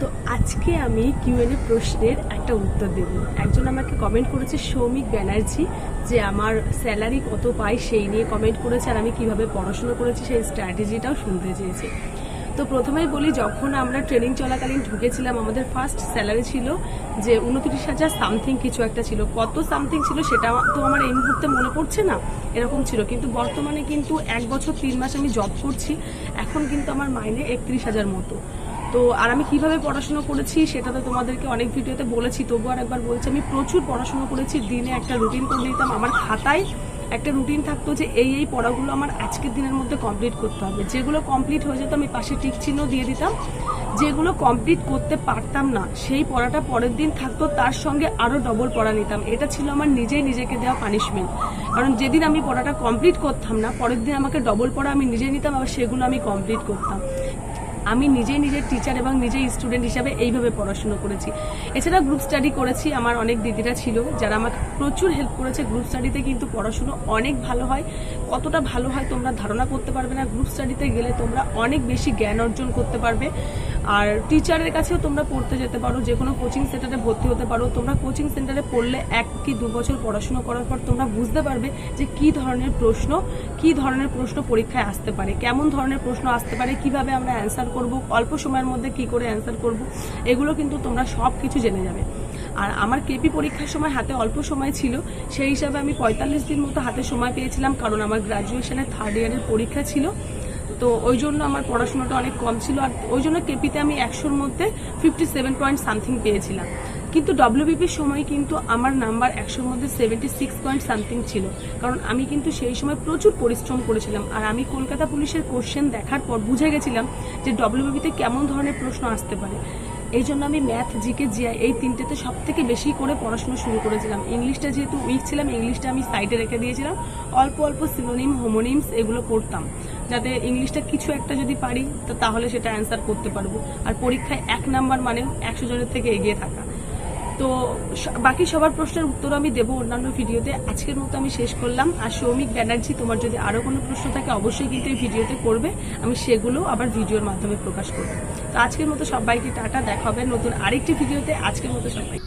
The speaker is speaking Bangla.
তো আজকে আমি কিউএনএ প্রশ্নের একটা উত্তর দেব। একজন আমাকে কমেন্ট করেছে সৌমিক ব্যানার্জি যে আমার স্যালারি কত পাই সেই নিয়ে কমেন্ট করেছে আর আমি কীভাবে পড়াশোনা করেছি সেই স্ট্র্যাটেজিটাও শুনতে চেয়েছে। তো প্রথমেই বলি, যখন আমরা ট্রেনিং চলাকালীন ঢুকেছিলাম, আমাদের ফার্স্ট স্যালারি ছিল যে উনত্রিশ হাজার সামথিং কিছু একটা ছিল। কত সামথিং ছিল সেটা তো আমার এই মুহূর্তে মনে পড়ছে না, এরকম ছিল। কিন্তু বর্তমানে কিন্তু এক বছর তিন মাস আমি জব করছি, এখন কিন্তু আমার মাইনে একত্রিশ হাজার মতো। তো আর আমি কীভাবে পড়াশুনো করেছি সেটা তো তোমাদেরকে অনেক ভিডিওতে বলেছি তবু আর একবার বলছি, আমি প্রচুর পড়াশুনো করেছি, দিনে একটা রুটিন করে দিতাম আমার খাতায় একটা রুটিন থাকতো যে এই এই পড়াগুলো আমার আজকের দিনের মধ্যে কমপ্লিট করতে হবে। যেগুলো কমপ্লিট হয়ে যেত আমি পাশে টিক চিহ্ন দিয়ে দিতাম। যেগুলো কমপ্লিট করতে পারতাম না, সেই পড়াটা পরের দিন থাকতো, তার সঙ্গে আরও ডবল পড়া নিতাম। এটা ছিল আমার নিজেই নিজেকে দেওয়া পানিশমেন্ট কারণ যেদিন আমি পড়াটা কমপ্লিট করতাম না, পরের দিন আমাকে ডবল পড়া আমি নিজে নিতাম, আবার সেগুলো আমি কমপ্লিট করতাম। আমি নিজেই নিজের টিচার এবং নিজেই স্টুডেন্ট হিসাবে এইভাবে পড়াশুনো করেছি। এছাড়া গ্রুপ স্টাডি করেছি, আমার অনেক দিদিরা ছিল যারা আমাকে প্রচুর হেল্প করেছে গ্রুপ স্টাডিতে কিন্তু পড়াশুনো অনেক ভালো হয়। কতটা ভালো হয় তোমরা ধারণা করতে পারবে না। গ্রুপ স্টাডিতে গেলে তোমরা অনেক বেশি জ্ঞান অর্জন করতে পারবে। আর টিচারের কাছেও তোমরা পড়তে যেতে পারো, যে কোনো কোচিং সেন্টারে ভর্তি হতে পারো। তোমরা কোচিং সেন্টারে পড়লে এক কি দু বছর পড়াশুনো করার পর তোমরা বুঝতে পারবে যে কি ধরনের প্রশ্ন, কি ধরনের প্রশ্ন পরীক্ষায় আসতে পারে, কেমন ধরনের প্রশ্ন আসতে পারে, কীভাবে আমরা অ্যান্সার করব, অল্প সময়ের মধ্যে কি করে অ্যান্সার করব, এগুলো কিন্তু তোমরা সব কিছু জেনে যাবে। আর আমার কেপি পরীক্ষার সময় হাতে অল্প সময় ছিল, সেই হিসাবে আমি পঁয়তাল্লিশ দিন মতো হাতে সময় পেয়েছিলাম, কারণ আমার গ্রাজুয়েশনের থার্ড ইয়ারের পরীক্ষা ছিল। তো ওই জন্য আমার পড়াশোনাটা অনেক কম ছিল, আর ওই জন্য কেপিতে আমি একশোর মধ্যে ফিফটি সেভেন পয়েন্ট সামথিং পেয়েছিলাম। কিন্তু ডব্লিউবিপির সময় কিন্তু আমার নাম্বার একশোর মধ্যে সেভেন্টি সিক্স পয়েন্ট সামথিং ছিল। কারণ আমি কিন্তু সেই সময় প্রচুর পরিশ্রম করেছিলাম। আর আমি কলকাতা পুলিশের কোশ্চেন দেখার পর বুঝে গেছিলাম যে ডব্লিউবিপিতে কেমন ধরনের প্রশ্ন আসতে পারে। এই জন্য আমি ম্যাথ জিকে জিআই এই তিনটেতে সব থেকে বেশি করে পড়াশোনা শুরু করেছিলাম। ইংলিশটা যেহেতু উইক ছিলাম ইংলিশটা আমি সাইডে রেখে দিয়েছিলাম। অল্প অল্প সিনোনিম হোমোনিমস এগুলো পড়তাম যাতে ইংলিশটা কিছু একটা যদি পারি, তো তাহলে সেটা অ্যান্সার করতে পারব। আর পরীক্ষায় এক নাম্বার মানে একশো জনের থেকে এগিয়ে থাকা। তো বাকি সবার প্রশ্নের উত্তর আমি দেবো অন্যান্য ভিডিওতে। আজকের মতো আমি শেষ করলাম। আর সৌমিক ব্যানার্জি, তোমার যদি আরও কোনো প্রশ্ন থাকে, অবশ্যই কিন্তু এই ভিডিওতে করবে। আমি সেগুলো আবার ভিডিওর মাধ্যমে প্রকাশ করব। তো আজকের মতো সবাইকে টাটা দেখাবে নতুন আরেকটি ভিডিওতে। আজকের মতো সবাই